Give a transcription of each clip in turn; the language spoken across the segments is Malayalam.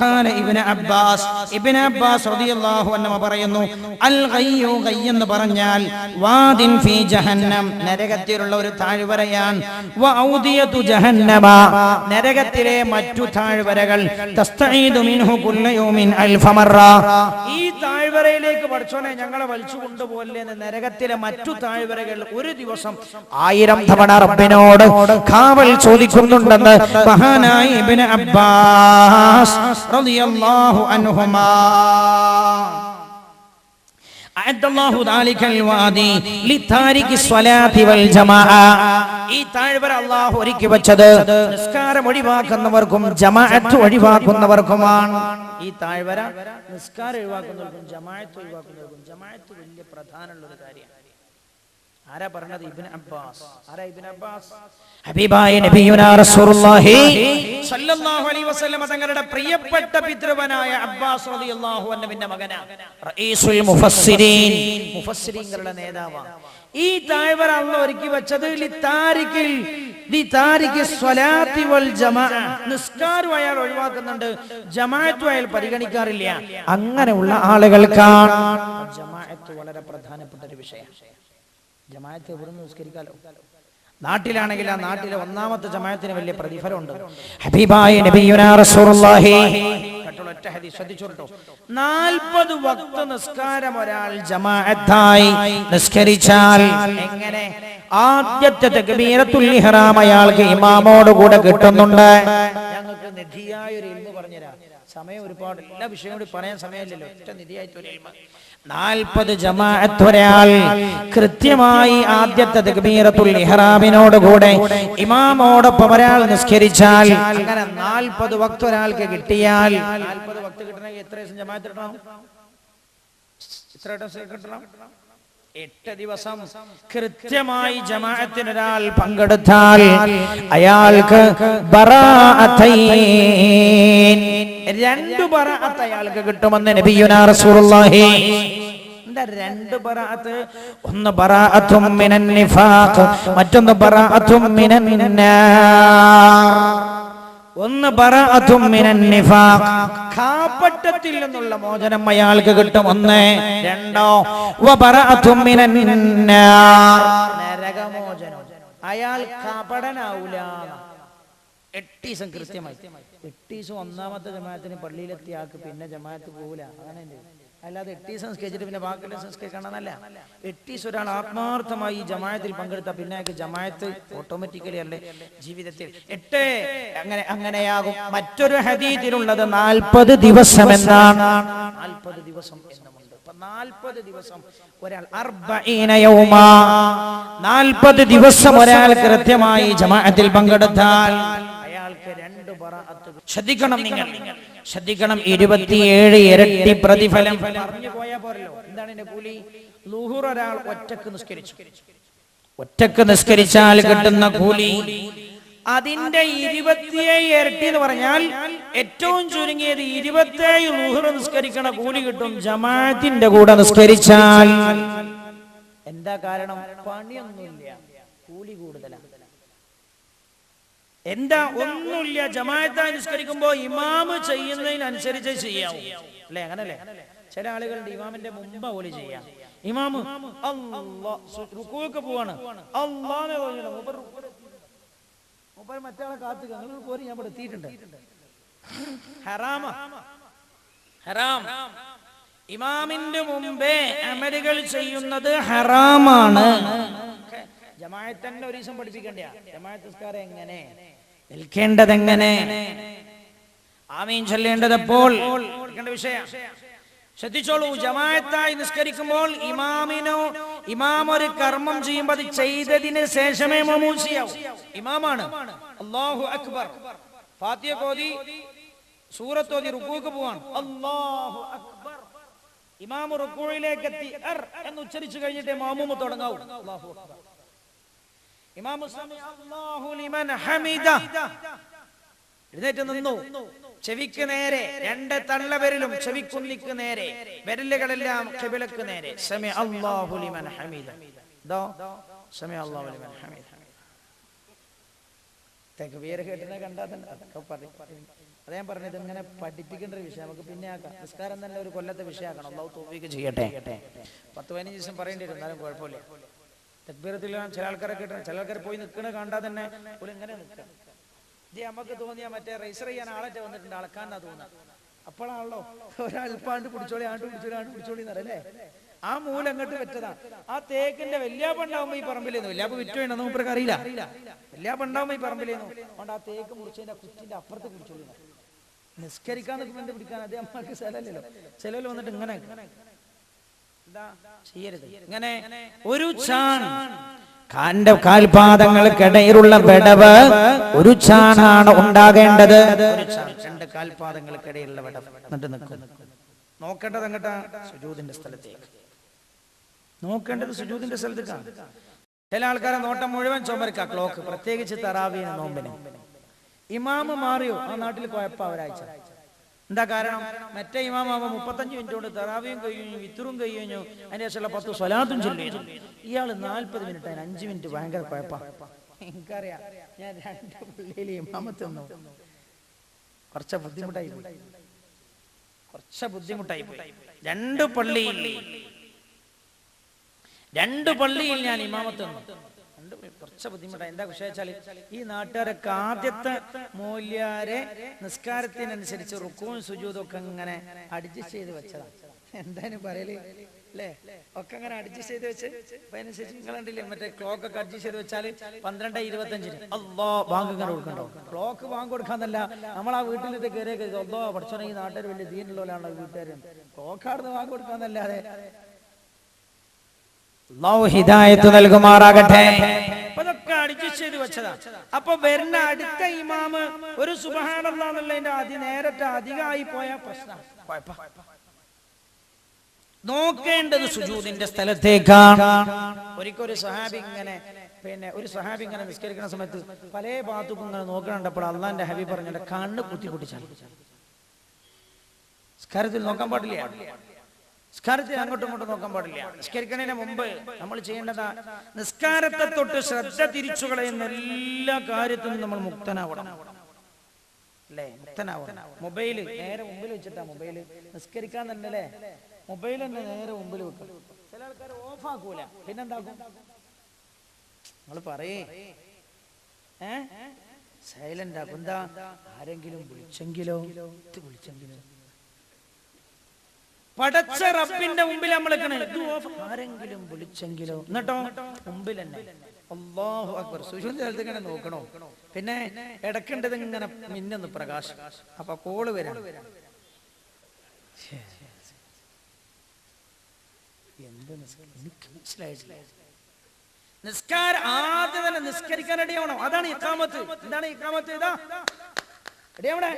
വഖാല ഇബ്നു അബ്ബാസ് ഇബ്നു അബ്ബാസ് റളിയല്ലാഹു അൻഹു പറയുന്നു അൽ ഗയ്യു ഗയ്യ എന്ന് പറഞ്ഞാൽ വാദിൻ ഫീ ജഹന്നം നരകത്തിലുള്ള ഒരു താഴ്വരയാൻ വ ഔദിയതു ജഹന്നമ നരകത്തിലെ മറ്റു താഴ്വരകൾ തസ്തഈദു മിൻഹു കുല്ല യൗമിൻ അൽഫ മറ ഈ താഴ്വരയിലേക്ക് പഠിച്ചോനെ ഞങ്ങളെ വലിച്ചു കൊണ്ടുപോലെ എന്ന് നരകത്തിലെ മറ്റു താഴ്വരകൾ ഒരു ദിവസം ആയിരം തവണ റബ്ബിനോട് കാവൽ ചോദിക്കുന്നുണ്ടെന്ന് മഹാനായി ഇബ്നു അബ്ബാസ് ഒഴിവാക്കുന്നവർക്കും ജമാഅത്ത് ഒഴിവാക്കുന്നവർക്കുമാണ്. ഈ താഴ്വര നിസ്കാരം ഒഴിവാക്കുന്നവർക്കും ജമാഅത്ത് ഒഴിവാക്കുന്നവർക്കും ജമാഅത്ത് വലിയ പ്രധാനമുള്ള ഒരു കാര്യമാണ്. ആരാ പറഞ്ഞത് ഇബ്നു അബ്ബാസ്. ആരാ ഇബ്നു അബ്ബാസ്? ഹബീബായ നബിയുനാ റസൂലുള്ളാഹി സ്വല്ലല്ലാഹു അലൈഹി വസല്ലം തങ്ങളുടെ പ്രിയപ്പെട്ട പിതൃവനായ അബ്ബാസ് റളിയല്ലാഹു അൻഹുവിന്റെ മകനാണ് റഈസുൽ മുഫസ്സിരീൻ. മുഫസ്സിരീങ്ങളുടെ നേതാവാണ് ഈ താഴ്വര അള്ള ഒരുക്കി വെച്ചത് ലിത്താരിക്കിൽ നിസ്കാരം അയാൾ ഒഴിവാക്കുന്നുണ്ട്. ജമാഅത്തും അയാൾ പരിഗണിക്കാറില്ല. അങ്ങനെയുള്ള ആളുകൾക്കാണ് ജമാഅത്ത് വളരെ പ്രധാനപ്പെട്ട ഒരു വിഷയമാണ്. ജമാഅത്ത് എവിടെ നിന്ന് നിസ്കരിക്കാലോ? നാട്ടിലാണെങ്കിൽ ആ നാട്ടിലെ ഒന്നാമത്തെ ജമായത്തിന് വലിയ പ്രതിഫലമുണ്ട്. ഹബീബായ നബിയുനാ റസൂലുള്ളാഹി. ഒറ്റ ഹദീസ് ശ്രദ്ധിച്ചോട്ടോ. നാൽപ്പത് വക്ത നിസ്കാരം ഒരാൾ ജമാഅത്തായി നിസ്കരിച്ചാൽ എങ്ങനെ? ആദ്യത്തെ തക്ബീറത്തുൽ ഇഹ്റാം അയാൾക്ക് ഇമാമോട് കൂടെ കിട്ടുന്നുണ്ട്. ഞങ്ങൾക്ക് നിധിയായ ഒരു ഇൽമ പറഞ്ഞുതരാം. സമയം ഒരുപാട്. എല്ലാ വിഷയം കൂടി പറയാൻ സമയമില്ലല്ലോ. ഒറ്റ നിധിയായിട്ട് ഒരു ഇൽമ. നാൽപ്പത് ജമാഅത്ത് ഒരാൾ കൃത്യമായി ആദ്യത്തെ തക്ബീറത്തുൽ ഇഹ്റാമിനോട് കൂടെ ഇമാമോടൊപ്പം ഒരാൾ നിസ്കരിച്ചാൽ അങ്ങനെ നാൽപ്പത് വക്ത് ഒരാൾക്ക് കിട്ടിയാൽ നാൽപ്പത് വക്ത് കിട്ടണമെങ്കിൽ എത്ര ദിവസം ജമാഅത്ത് കിട്ടണം? എത്ര ദിവസം കിട്ടണം? എട്ട് ദിവസം കൃത്യമായി ജമാഅത്തിന് ഒരാൾ പങ്കെടുത്താൽ അയാൾക്ക് രണ്ടു ബറാഅത്ത് അയാൾക്ക് കിട്ടുമെന്ന് നബിയുനാ റസൂലുള്ളാഹി. രണ്ട് ബറാഅത്ത്? ഒന്ന് ബറാഅത്തും മിനൻ നിഫാഖ് മറ്റൊന്ന് ബറാഅത്തും മിനൻ നാർ. ഒന്ന് കാപ്പട്ടത്തിൽ നിന്നുള്ള മോചനം അയാൾക്ക് കിട്ടും. ഒന്ന് രണ്ടോ. നരകമോചനം. അയാൾ കപടനാവൂല. എട്ടീസം കൃത്യമായി. എട്ടീസം ഒന്നാമത്തെ ജമാഅത്തിന് പള്ളിയിലെത്തിയ ആൾക്ക് പിന്നെ ജമാഅത്ത് പോകൂല അങ്ങനെ അല്ലാതെ എട്ടി സംസ്കരിച്ചിട്ട് പിന്നെ ബാക്കിയെല്ലാം സംസ്കരിക്കണമെന്നല്ല എട്ടീസ് ഒരാൾ ആത്മാർത്ഥമായി ഈ ജമാഅത്തിൽ പങ്കെടുത്ത പിന്നെ അയാൾക്ക് ജമാഅത്ത് ഓട്ടോമാറ്റിക്കലി അല്ലേ? ജീവിതത്തിൽ. എട്ട്. അങ്ങനെ അങ്ങനെയാകും. മറ്റൊരു ഹദീതിലുള്ളത് നാൽപ്പത് ദിവസം എന്നാണ്. നാൽപ്പത് ദിവസം എന്നുമുണ്ട്. അപ്പൊ നാൽപ്പത് ദിവസം ഒരാൾ അർബഈന യൗമാ. നാൽപ്പത് ദിവസം ഒരാൾ കൃത്യമായി ജമാഅത്തിൽ പങ്കെടുത്താൽ അയാൾക്ക് രണ്ട് ബറാഅത്ത് ശ്രദ്ധിക്കണം നിങ്ങൾ. ശ്രദ്ധിക്കണം. ഇരുപത്തിയേഴ് ഇരട്ടി പ്രതിഫലം. പറഞ്ഞു പോയാ പോരല്ലോ. എന്താണ് എന്റെ കൂലി? ലുഹുർ ഒരാൾ ഒറ്റയ്ക്ക് നിസ്കരിച്ചു. ഒറ്റയ്ക്ക് നിസ്കരിച്ചാൽ കിട്ടുന്ന കൂലി. അതിന്റെ ഇരുപത്തിയേഴ് ഇരട്ടി എന്ന് പറഞ്ഞാൽ ഏറ്റവും ചുരുങ്ങിയത് ഇരുപത്തിയേഴ് ലുഹുർ നിസ്കരിക്കണ കൂലി കിട്ടും ജമാഅത്തിന്റെ കൂടെ നിസ്കരിച്ചാൽ. എന്താ കാരണം? പണിയൊന്നുമില്ല. കൂലി കൂടുതലാണ് എന്താ ഒന്നുമില്ല ജമാഅത്തായി അനുസ്കരിക്കുമ്പോ ഇമാമ് ചെയ്യുന്നതിനനുസരിച്ച് ചെയ്യാവൂ. അല്ലെ അങ്ങനല്ലേ? ചില ആളുകളുടെ ഇമാമിന്റെ മുമ്പ് പോലെ ചെയ്യാം. ഇമാമ് പോവാണ്. മറ്റാളെ കാത്തു നിങ്ങൾ പോരി ഞാൻ എത്തിയിട്ടുണ്ട്. ഹറാം. ഇമാമിന്റെ മുമ്പേ അമലുകൾ ചെയ്യുന്നത് ഹറാമാണ്. ജമാഅത്ത് ഒരു ദിവസം പഠിപ്പിക്കണ്ട ജമാഅത്ത് നിസ്കാരം എങ്ങനെ? നിൽക്കേണ്ടത് എങ്ങനെ ആമീൻ ചൊല്ലേണ്ടത് എപ്പോൾ വിഷയം. ശ്രദ്ധിച്ചോളൂ ജമാഅത്തായി നിസ്കരിക്കുമ്പോൾ ഇമാമിനോ ഇമാം ഒരു കർമ്മം ചെയ്യുമ്പോൾ അത് ചെയ്തതിന് ശേഷമേ മമൂ ഇമാമാണ്. അല്ലാഹു അക്ബർ. ഫാത്തിയ കോതി സൂറത്ത് ഓതി റുക്കൂക്ക് പോവാണ്. അല്ലാഹു അക്ബർ. ഇമാം റുക്കൂയിലേക്ക് എത്തി എന്ന് ഉച്ചരിച്ചു കഴിഞ്ഞിട്ടേ മാമൂമ് തുടങ്ങാവൂ. അള്ളാഹു അക്ബർ. ഇമാം അല്ലാഹു ലിമൻ ഹമിദ. എഴുന്നേറ്റ് നിന്നു. ചെവിക്ക് നേരെ രണ്ട് തള്ളവരിലും ചെവിക്കുന്നിക്ക് നേരെ വിരലുകളെല്ലാം ചെവിളക്ക് നേരെ. സമി അല്ലാഹു ലിമൻ ഹമീദ. ദോ. സമി അല്ലാഹു ലിമൻ ഹമീദ. തക്ബീർ കേട്ടിനെ കണ്ടാ തന്നെ അതൊക്കെ പറയും. അത് ഞാൻ പറഞ്ഞത് ഇങ്ങനെ പഠിപ്പിക്കേണ്ട ഒരു വിഷയം. നമുക്ക് പിന്നെ ആക്കാം. നിസ്കാരം തന്നെ ഒരു കൊല്ലത്തെ വിഷയമാക്കണം. അള്ളാഹു തോപ്പിക്ക് ചെയ്യട്ടെ. പത്ത് പതിനഞ്ച് ദിവസം പറയേണ്ടി വരും. എന്നാലും കുഴപ്പമില്ല. തക്ബീറത്തിൽ ചില ആൾക്കാരെ കിട്ടണം ചില ആൾക്കാർ പോയി നിൽക്കണ കണ്ടാ തന്നെ ഇങ്ങനെ നിൽക്കാം ജി നമുക്ക് തോന്നിയ മറ്റേ റേസർ ചെയ്യാൻ ആളൊക്കെ വന്നിട്ടുണ്ട് അളക്കാന്നാ തോന്നുന്നത് അപ്പോഴാണല്ലോ ഒരാൾപ്പാണ്ട് പിടിച്ചോളി ആണ്ട് പിടിച്ചോളി ആണ്ട് പിടിച്ചോളി എന്നറിയല്ലേ ആ മൂല അങ്ങോട്ട് വെച്ചതാ. ആ തേക്കിന്റെ വല്യാപ്പുണ്ടാവുമ്പോ ഈ പറമ്പിലേന്നു. വല്യാപ്പ് വിറ്റു വേണമെന്ന് മൂപ്പർക്ക് അറിയില്ല. വല്യാപ്പുണ്ടാവുമ്പോ ഈ പറമ്പിലേന്നു. അതുകൊണ്ട് ആ തേക്ക് മുറിച്ചതിന്റെ കുറ്റിന്റെ അപ്പുറത്ത് പിടിച്ചോളി നിസ്കരിക്കാൻ നിൽക്കുമ്പോൾ പിടിക്കാൻ? അതേ അമ്മയ്ക്ക് സ്ഥലമല്ലല്ലോ. ചിലവിൽ വന്നിട്ട് ഇങ്ങനെ ചെയ്യരുത്. ഇങ്ങനെ ഒരു ചാൺ. കാന്റെ കാൽപാദങ്ങൾക്കിടയിലുള്ള വിടവ് ഒരു ചാണാണ് ഉണ്ടാകേണ്ടത്. രണ്ട് കാൽപാദങ്ങൾക്കിടയിലുള്ള വിടവ്. എന്നിട്ട് നിൽക്കും. നോക്കേണ്ടത് സുജൂദിന്റെ സ്ഥലത്തേക്ക്. നോക്കേണ്ടത് സുജൂദിന്റെ സ്ഥലത്തേക്കാണ് ചില ആൾക്കാരെ നോട്ടം മുഴുവൻ ചുമരക്ക. ക്ലോക്ക്. പ്രത്യേകിച്ച് തറാവിയ നോമ്പിന്. ഇമാമ് മാറിയോ? ആ നാട്ടിൽ കുഴപ്പ ഒരാഴ്ച എന്താ കാരണം? മറ്റേ ഇമാമാവ് മുപ്പത്തഞ്ച് മിനിറ്റ് കൊണ്ട് തറാവിയും കഴിഞ്ഞു വിത്തറും കഴിഞ്ഞു അതിന്റെ ശേഷമുള്ള പത്ത് സ്വലാത്തും ചൊല്ലിയിരുന്നു ഇയാൾ നാല്പത് മിനിറ്റ് അതിന് അഞ്ച് മിനിറ്റ് ഭയങ്കര കുഴപ്പം. എനിക്കറിയാം. ഞാൻ രണ്ട് പള്ളിയിൽ ഇമാമത്ത് വന്നു കുറച്ച ബുദ്ധിമുട്ടായി പോയി. കുറച്ച ബുദ്ധിമുട്ടായി പോയി. രണ്ട് പള്ളിയിൽ രണ്ട് പള്ളിയിൽ ഞാൻ ഇമാമത്ത് വന്നു പള്ളി- കുറച്ച് ബുദ്ധിമുട്ടാണ് എന്താ വിഷയം വെച്ചാൽ ഈ നാട്ടുകാരൊക്കെ ആദ്യത്തെ മൂല്യാരെ നിസ്കാരത്തിനനുസരിച്ച് റുക്കും സുജൂതും ഒക്കെ ഇങ്ങനെ അഡ്ജസ്റ്റ് ചെയ്ത് വെച്ചതാ. എന്തായാലും പറയൽ? അല്ലേ? ഒക്കെ അങ്ങനെ അഡ്ജസ്റ്റ് ചെയ്ത് വെച്ച്. അപ്പൊ അതിനനുസരിച്ച് നിങ്ങൾ കണ്ടില്ലേ? മറ്റേ ക്ലോക്ക് ഒക്കെ അഡ്ജസ്റ്റ് ചെയ്ത് വെച്ചാൽ പന്ത്രണ്ട് ഇരുപത്തഞ്ചിന്. അല്ലോ ബാങ്ക് ഇങ്ങനെ കൊടുക്കണ്ടോ? ക്ലോക്ക് ബാങ്ക് കൊടുക്കാന്നല്ല. നമ്മൾ ആ നിന്ന് കയറിയൊക്കെ അല്ലോ പഠിച്ചോ ഈ നാട്ടുകാർ വലിയ ദീനുള്ളവരാണല്ലോ വീട്ടുകാരും. ക്ലോക്ക് ആടുന്ന് ബാങ്ക് കൊടുക്കാന്നല്ലാതെ ഹിദായത്ത് നൽകുമാറാകട്ടെ. വെച്ചതാ. അപ്പൊ വരുന്ന അടുത്ത ഇമാമ് ഒരു സുബഹാനുള്ളതിന്റെ അതി നേരത്തെ അധികമായി പോയ പ്രശ്ന. നോക്കേണ്ടത് സുജൂദിന്റെ സ്ഥലത്തേക്കാണ്. ഒരിക്കൽ ഒരു സഹാബി ഇങ്ങനെ പിന്നെ ഒരു സഹാബി ഇങ്ങനെ നിസ്കരിക്കുന്ന സമയത്ത് പല ഭാഗത്തും ഇങ്ങനെ നോക്കണപ്പോൾ അള്ളാന്റെ ഹബി പറഞ്ഞ കണ്ണ് കുത്തി പൊട്ടിച്ചാൽ. നിസ്കാരത്തിൽ നോക്കാൻ പാടില്ല. നിസ്കാരത്തിൽ അങ്ങോട്ടും ഇങ്ങോട്ടും നോക്കാൻ പാടില്ല. നിസ്കരിക്കുന്നതിന് മുമ്പ് നമ്മൾ ചെയ്യേണ്ടത് നിസ്കാരത്തെ തൊട്ട് ശ്രദ്ധ തിരിച്ചു കളയുന്ന എല്ലാ കാര്യത്തിനും നമ്മൾ മുക്തനാവണം. അല്ലേ? മുക്തനാവണം. മൊബൈൽ നേരെ മുമ്പിൽ വെച്ചിട്ടാ മൊബൈൽ. നിസ്കരിക്കാൻ തന്നെ അല്ലേ? മൊബൈൽ തന്നെ നേരെ മുമ്പിൽ വെക്കും. ചില ആൾക്കാർ ഓഫ് ആക്കൂല. പിന്നെന്താക്കും? നമ്മൾ പറയേ. ഏ? സൈലന്റ് ആക്കും. എന്താ? ആരെങ്കിലും വിളിച്ചെങ്കിലോ? ഇത് വിളിച്ചെങ്കിലോ? പടച്ച റബ്ബിന്റെ മുമ്പിൽ നമ്മൾ. ആരെങ്കിലും വിളിച്ചെങ്കിലോ? എന്നിട്ടോ? മുമ്പിൽ തന്നെ. അള്ളാഹു അക്ബർ. സുജൂദ് സ്ഥലത്ത് ഇങ്ങനെ നോക്കണോ? പിന്നെ ഇടക്കേണ്ടത് ഇങ്ങനെ മിന്നുന്നു പ്രകാശ്. അപ്പൊ കോൾ വരാം. എന്ത്? എനിക്ക് മനസ്സിലായിട്ടില്ല. നിസ്കാരം ആദ്യം തന്നെ നിസ്കരിക്കാൻ റെഡിയാവണം. അതാണ് ഇക്കാമത്ത് എന്താണ് ഇക്കാമത്ത് ഇതാ. റെഡിയാവണേ?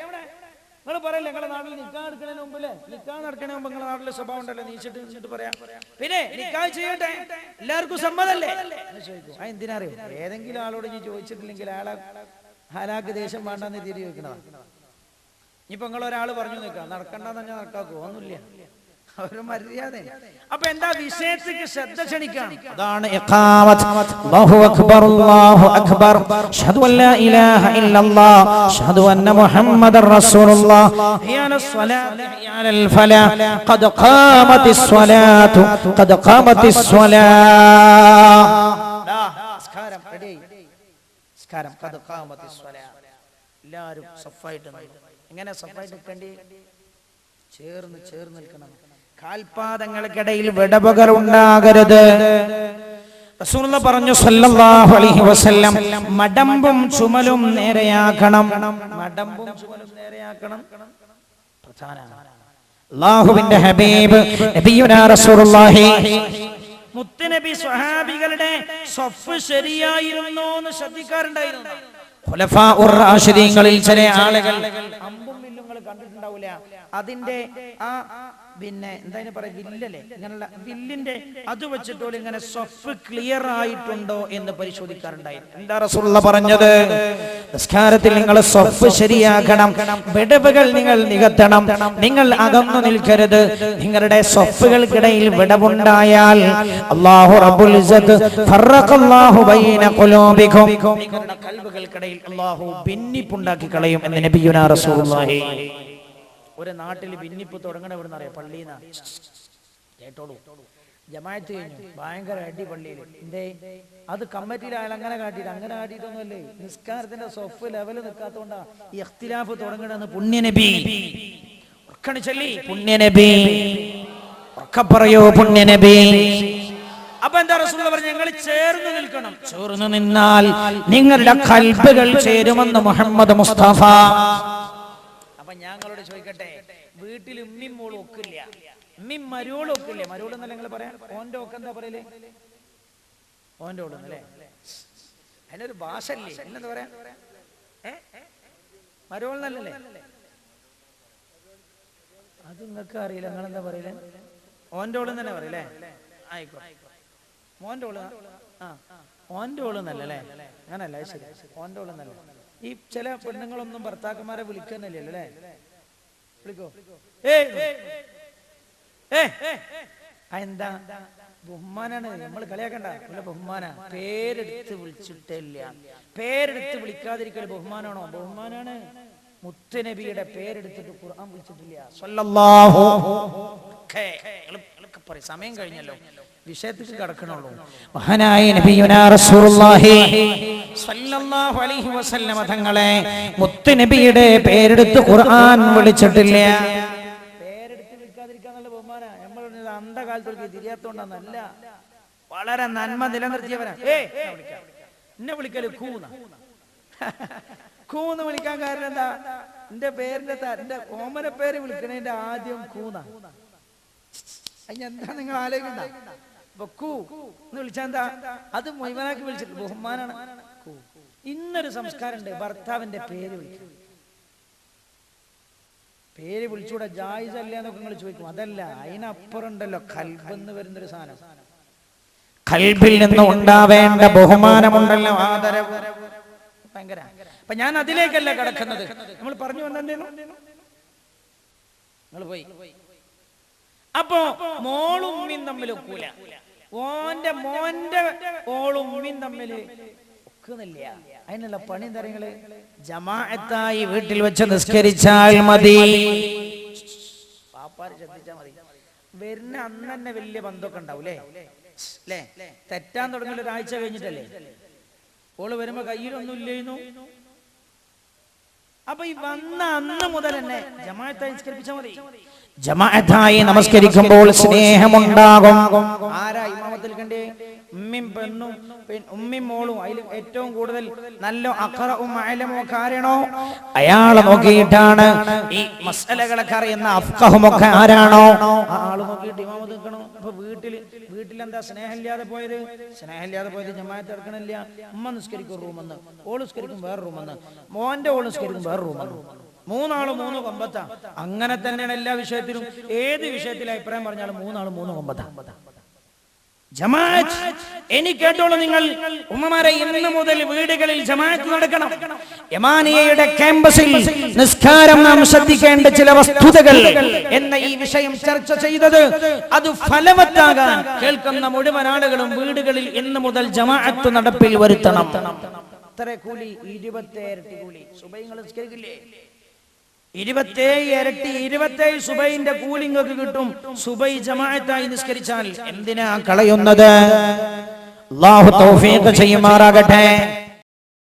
നിങ്ങൾ പറയല്ലേ നിങ്ങളുടെ നാട്ടിൽ നിക്കാൻ എടുക്കണതിന് മുമ്പല്ലേ നിക്കാൻ നടക്കണ മുമ്പ് നിങ്ങളുടെ നാട്ടിലെ സ്വഭാവം ഉണ്ടല്ലോ നീച്ചിട്ട് നിന്നിട്ട് പറയാം. പിന്നെ നിക്കാൻ ചെയ്യട്ടെ എല്ലാവർക്കും സമ്മതല്ലേ? ആ എന്തിനാ അറിയോ? ഏതെങ്കിലും ആളോട് നീ ചോദിച്ചിട്ടില്ലെങ്കിൽ ആളെ ഹലാക്ക് ദേഷ്യം വേണ്ടെന്ന് തിരി വെക്കണതാണ് ഇനിയിപ്പോ നിങ്ങൾ ഒരാൾ പറഞ്ഞു നിൽക്കാം നടക്കണ്ടെന്ന് പറഞ്ഞാൽ നടക്കാക്കോ? ഒന്നുമില്ല. ഒരു മര്യാദ അപ്പൊ എന്താ വിഷയത്തിക്ക് ശ്രദ്ധ ക്ഷണിക്കണം അതാണ് ഇഖാമത്ത്. അല്ലാഹു അക്ബർ അല്ലാഹു അക്ബർ. അഷ്ഹദു അൻ ഇലാഹ ഇല്ലല്ലാഹ് അഷ്ഹദു അന്ന മുഹമ്മദർ റസൂലുള്ളാഹ് ഹയ്യ അലസ് സ്വലാത്ത് ഹയ്യ അലൽ ഖദ് ഖാമത്തിസ് സ്വലാത്തു ഖദ് ഖാമത്തിസ് റെഡി ഖദ് ഖാമത്തിസ് എല്ലാവരും സഫായിട്ട്. എങ്ങനെ സഫായിട്ട് നിൽക്കേണ്ടി? ചേർന്ന് ചേർന്ന് നിൽക്കണം. കാൽപാദങ്ങൾക്കിടയിൽ വിടവുകൾ ഉണ്ടാകരുത് പറഞ്ഞു സല്ലല്ലാഹു അലൈഹി വസല്ലം മടമ്പും ചുമലും നേരെയാക്കണം. മടമ്പും ചുമലും നേരെയാക്കണം. ഹബീബ് നബിയുനാ റസൂലുള്ളാഹി. സ്വഹാബികളുടെ ശരിയായിരുന്നോ എന്ന് ശ്രദ്ധിക്കാറുണ്ടായിരുന്നു. ഖുലഫാഉർ ചില ആളുകൾ അമ്പും വില്ലുകൾ കണ്ടിട്ടുണ്ട് ഉണ്ടാവില്ല അതിന്റെ ആ പിന്നെ എന്താ പറയാ വില്ലല്ലേ? ഇങ്ങനെയുള്ള വില്ലിന്റെ അത് വെച്ചിട്ട് ഇങ്ങനെ സ്വഫ് ക്ലിയർ ആയിട്ടുണ്ടോ എന്ന് പരിശോധിക്കാറുണ്ടായിരുന്നു എന്താ റസൂലുള്ള പറഞ്ഞത്? നിസ്കാരത്തിൽ നിങ്ങൾ സ്വഫ് ശരിയാക്കണം. വിടവുകൾ നിങ്ങൾ നികത്തണം. നിങ്ങൾ അകന്നു നിൽക്കരുത്. നിങ്ങളുടെ സ്വഫുകൾക്കിടയിൽ വിടവുണ്ടായാൽ അള്ളാഹു റബ്ബുൽ ഇസ്സത്ത് ഫറഖല്ലാഹു ബൈന നിങ്ങളുടെ കൽബുകൾക്കിടയിൽ അല്ലാഹു ഭിന്നിപ്പുണ്ടാക്കി കളയും എന്ന് നബിയുനാ റസൂലുള്ളാഹി. ഒരു നാട്ടിൽ ഭിന്നിപ്പ് തുടങ്ങണ എവിടെ അറിയാം? പള്ളിയിൽ കേട്ടോളൂ. ജമായത്ത് കഴിഞ്ഞു. ഭയങ്കര അടി പള്ളിയിൽ എന്തേ? അത് കമ്മിറ്റിയിലായാലും അങ്ങനെ കാട്ടിയിട്ട് അങ്ങനെ കാട്ടിയിട്ടൊന്നുമല്ലേ? നിസ്കാരത്തിന്റെ സൊഫ് ലെവൽ നിൽക്കാത്തോണ്ടാ ഈ അഖ്തിലാഫ് തുടങ്ങണെന്ന് പുണ്യനബി ചൊല്ലി പുണ്യനബി പറയോ പുണ്യനബി അപ്പൊ എന്താ റസൂൽ പറഞ്ഞു? ഞങ്ങൾ ചേർന്ന് നിൽക്കണം. ചേർന്ന് നിന്നാൽ നിങ്ങളുടെ കൽബുകൾ ചേരുമെന്ന് മുഹമ്മദ് മുസ്തഫ. അപ്പൊ ഞങ്ങളോട് ചോദിക്കട്ടെ? വീട്ടിൽ ഉമ്മിയും മോളും ഒക്കില്ല. ഉമ്മിയും മരുവളും ഒക്കില്ല. മരോൾ എന്നല്ല നിങ്ങൾ പറയാൻ ഓന്റെ ഒക്കെ എന്താ പറയൽ? ഓന്റെ ഓളും അല്ലേ അതിനൊരു ഭാഷ അല്ലേ എന്നെന്താ പറയാ മരുവളെന്നല്ലേ അത് നിങ്ങൾക്ക് അറിയില്ല. നിങ്ങൾ എന്താ പറയലേ? ഓന്റെ ഓളും തന്നെ പറയല്ലേ ആയിക്കോട്ടെ. മോന്റെ ഓൾ ആ. ഓന്റെ ഓൾ എന്നല്ലേ അങ്ങനല്ല അത് ശരി. ഓന്റെ ഓൾ എന്നല്ല. ഈ ചില പെണ്ണുങ്ങളൊന്നും ഭർത്താക്കന്മാരെ വിളിക്കുന്നില്ലല്ലോ അല്ലേ? എന്താ? ബഹുമാനാണ്. നമ്മൾ കളിയാക്കണ്ട. ബഹുമാന. പേരെടുത്ത് വിളിച്ചിട്ടില്ല പേരെടുത്ത് വിളിക്കാതിരിക്കൽ ബഹുമാനാണോ? ബഹുമാനാണ്. മുത്തുനബിയുടെ പേരെടുത്തിട്ട് ഖുർആൻ വിളിച്ചിട്ടില്ല. സല്ലല്ലാഹു പറയും. സമയം കഴിഞ്ഞല്ലോ. വിഷയത്തിൽ കടക്കണുള്ളൂ. മഹാനായ നബിയുനാ റസൂലുള്ളാഹി. സ്വല്ലല്ലാഹു അലൈഹി വസല്ലമ തങ്ങളെ മുത്തുനബിയുടെ പേരെടുത്ത് ഖുർആൻ വിളിച്ചിട്ടില്ല. പേരെടുത്ത് വിളിക്കാതിരിക്കാന്നുള്ള ബഹുമാന. നമ്മൾ അന്ധകാലത്തൊക്കെ തിരിയാത്തോണ്ടെന്നല്ല. വളരെ നന്മ നിലനിർത്തിയവരാ. എന്നെ വിളിക്കൽ കൂന്ന കൂന്ന് വിളിക്കാൻ കാരണം എന്താ? എന്റെ പേരിന്റെ എന്റെ ഓമന പേര് വിളിക്കണതിന്റെ ആദ്യം കൂന്ന അതിനെന്താ നിങ്ങൾ ആലോചിക്കണ്ട? അപ്പൊ കൂ എന്ന് വിളിച്ചാ എന്താ? അത് മൊയ്മനാക്കി വിളിച്ചിട്ട് ബഹുമാനാണ്. ഇന്നൊരു സംസ്കാരം ഉണ്ട് ഭർത്താവിന്റെ പേര് വിളിക്കും. പേര് വിളിച്ചൂടെ ജായിസ് അല്ല എന്നൊക്കെ നിങ്ങൾ ചോദിക്കും. അതല്ല അതിനപ്പുറം ഉണ്ടല്ലോ കൽബെന്ന് വരുന്നൊരു സാധനം. കൽബിൽ നിന്ന് ഉണ്ടാവേണ്ട ബഹുമാനമുണ്ടല്ലോ. ആദരവ്. ഭയങ്കര. അപ്പൊ ഞാൻ അതിലേക്കല്ല കിടക്കുന്നത്. നമ്മൾ പറഞ്ഞു വന്നെന്തേനു നിങ്ങൾ പോയി. അപ്പോ മോളും ഉമ്മയും തമ്മിൽ ഒക്കൂല. ഓന്റെ മോന്റെ ഓളും ഉമ്മയും തമ്മിൽ ഒക്കുന്നില്ല അതിനുള്ള പണി എന്താ നിങ്ങൾ? ജമാഅത്തായി വീട്ടിൽ വെച്ച് നിസ്കരിച്ചാൽ മതി. പാപ്പാര് ശ്രദ്ധിച്ചാൽ മതി. വരുന്ന അന്ന് തന്നെ വലിയ ബന്ധമൊക്കെ ഉണ്ടാവൂലേ? അല്ലേ അല്ലേ തെറ്റാൻ തുടങ്ങിയ ഒരാഴ്ച കഴിഞ്ഞിട്ടല്ലേ? ഓൾ വരുമ്പോ കയ്യിലൊന്നും ഇല്ലായിരുന്നു അപ്പൊ ഈ വന്ന അന്ന് മുതൽ തന്നെ ജമാഅത്തായി നിസ്കരിപ്പിച്ചാൽ മതി. ജമാഅത്തായി നമസ്കരിക്കുമ്പോൾ സ്നേഹമുണ്ടാകും. ആരാ ഇമാമത്തിൽ കണ്ടേ ഉമ്മിയും പെണ്ണും ഉമ്മിയും മോളും അതിൽ ഏറ്റവും കൂടുതൽ നല്ല അക്കറവും അയലമോ കാരണോ അയാളെ നോക്കിയിട്ടാണ് ഈ മസലകളൊക്കെ അറിയുന്ന അഫ്കഹുമൊക്കെ ആരാണോ? ആ ആൾ നോക്കിയിട്ട് ഇമാമ നിൽക്കണം. അപ്പൊ വീട്ടിൽ വീട്ടിലെന്താ സ്നേഹമില്ലാതെ പോയത്? സ്നേഹമില്ലാതെ പോയത് ജമാഅത്ത് എടുക്കണില്ല. ഉമ്മ നിസ്കരിക്കും റൂമെന്ന്. ഓൾ നിസ്കരിക്കും വേറെ റൂമെന്ന്. മോന്റെ ഓൾ നിസ്കരിക്കും വേറെ റൂമെന്ന്. മൂന്നാളും മൂന്ന് കൊമ്പത്താ. അങ്ങനെ തന്നെയാണ് എല്ലാ വിഷയത്തിലും. ഏത് വിഷയത്തിലും അഭിപ്രായം പറഞ്ഞാലും മൂന്നാളും മൂന്ന് കൊമ്പത്താ. ജമാഅത്ത്. എനിക്ക് കേട്ടോളൂ നിങ്ങൾ. ഉമ്മമാരെ ഇന്ന് മുതൽ വീടുകളിൽ ജമാഅത്ത് നടക്കണം. യമാനിയയുടെ ക്യാമ്പസിൽ നിസ്കാരം നാം ശ്രദ്ധിക്കേണ്ട ചില വസ്തുതകൾ എന്ന ഈ വിഷയം ചർച്ച ചെയ്തത് അത് ഫലവത്താകാൻ കേൾക്കുന്ന മുഴുവൻ ആളുകളും വീടുകളിൽ ഇന്ന് മുതൽ ജമാഅത്ത് നടപ്പിൽ വരുത്തണം. കൂലി. ഇരുപത്തേരട്ടി കൂലി നിസ്കരിക്കില്ലേ? ഇരുപത്തേഴ് ഇരട്ടി ഇരുപത്തേഴ് സുബൈന്റെ കൂലിങ്ങൾക്ക് കിട്ടും. സുബൈ ജമാഅത്തായി നിസ്കരിച്ചാൽ എന്തിനാ കളയുന്നത്? അള്ളാഹു തൗഫീഖ് ചെയ്യുമാറാകട്ടെ.